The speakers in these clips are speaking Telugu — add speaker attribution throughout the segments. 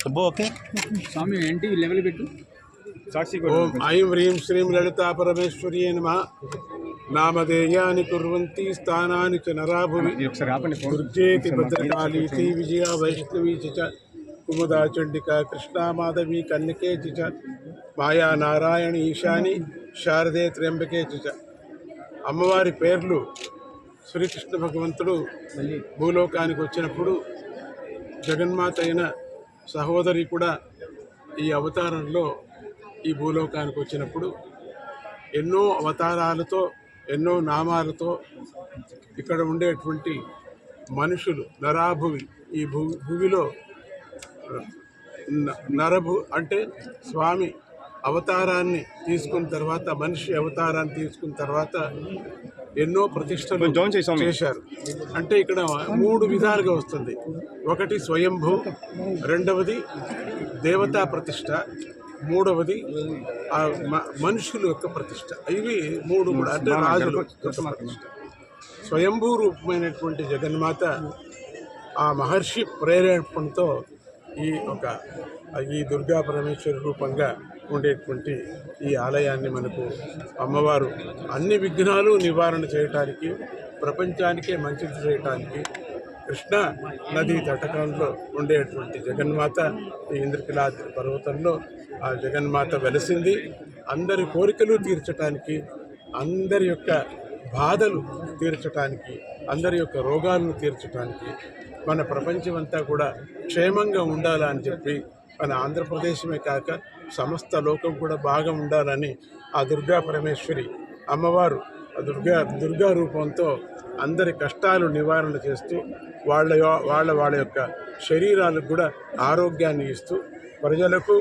Speaker 1: సుబ్బు ఓకే.
Speaker 2: స్వామి ఏంటి? లెవెల్ పెట్టు.
Speaker 1: సాక్షి
Speaker 3: ఓం ఐం హ్రీం శ్రీం లలితా పరమేశ్వరీ నమ. నామధేయాని కుర్వంతి స్థానాని చ నరాభువి. దుర్జేతి భద్రకాళీతి విజయ వైష్ణవీ చ కుముదా చండిక కృష్ణా మాధవి కన్యకే చ మాయా నారాయణ ఈశాని శారదే త్ర్యంబకే చ అమ్మవారి పేర్లు శ్రీకృష్ణ భగవంతుడు భూలోకానికి వచ్చినప్పుడు జగన్మాత అయిన సహోదరి కూడా ఈ అవతారంలో ఈ భూలోకానికి వచ్చినప్పుడు ఎన్నో అవతారాలతో ఎన్నో నామాలతో ఇక్కడ ఉండేటువంటి మనుషులు నరాభువి ఈ భూ భూమిలో నరభు అంటే స్వామి అవతారాన్ని తీసుకున్న తర్వాత మనిషి అవతారాన్ని తీసుకున్న తర్వాత ఎన్నో ప్రతిష్టలు. చేశారు. అంటే ఇక్కడ మూడు విధాలుగా వస్తుంది. ఒకటి స్వయంభూ రెండవది దేవతా ప్రతిష్ట మూడవది ఆ మనుషుల యొక్క ప్రతిష్ట. ఇవి మూడు కూడా అంటే రాజుల స్వయంభూ రూపమైనటువంటి జగన్మాత ఆ మహర్షి ప్రేరేపణతో ఈ ఒక ఈ దుర్గా పరమేశ్వరి రూపంగా ఉండేటువంటి ఈ ఆలయాన్ని మనకు అమ్మవారు అన్ని విఘ్నాలు నివారణ చేయటానికి ప్రపంచానికే మంచిది చేయటానికి కృష్ణా నదీ తటకంలో ఉండేటువంటి జగన్మాత ఈ ఇంద్రకిలాద్రి పర్వతంలో ఆ జగన్మాత వెలసింది. అందరి కోరికలు తీర్చటానికి అందరి యొక్క బాధలు తీర్చటానికి అందరి యొక్క రోగాలను తీర్చటానికి మన ప్రపంచమంతా కూడా క్షేమంగా ఉండాలని చెప్పి మన ఆంధ్రప్రదేశమే కాక సమస్త లోకం కూడా బాగా ఉండాలని ఆ దుర్గా పరమేశ్వరి అమ్మవారు ఆ దుర్గా దుర్గా రూపంతో అందరి కష్టాలు నివారణ చేస్తూ వాళ్ళ వాళ్ళ వాళ్ళ యొక్క శరీరాలకు కూడా ఆరోగ్యాన్ని ఇస్తూ ప్రజలకు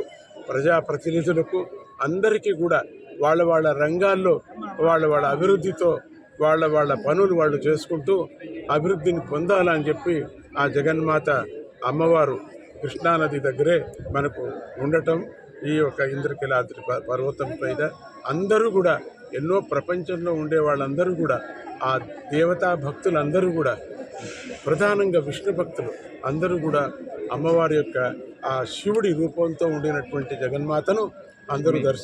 Speaker 3: ప్రజాప్రతినిధులకు అందరికీ కూడా వాళ్ళ వాళ్ళ రంగాల్లో వాళ్ళ వాళ్ళ అభివృద్ధితో వాళ్ళ వాళ్ళ పనులు వాళ్ళు చేసుకుంటూ అభివృద్ధిని పొందాలని చెప్పి ఆ జగన్మాత అమ్మవారు కృష్ణానది దగ్గరే మనకు ఉండటం ఈ యొక్క ఇంద్రకీలాద్రి ప- పర్వతం పైన అందరూ కూడా ఎన్నో ప్రపంచంలో ఉండే వాళ్ళందరూ కూడా ఆ దేవతా భక్తులందరూ కూడా ప్రధానంగా విష్ణు భక్తులు అందరూ కూడా అమ్మవారి యొక్క ఆ శివుడి రూపంతో ఉండినటువంటి జగన్మాతను అందరూ దర్శనం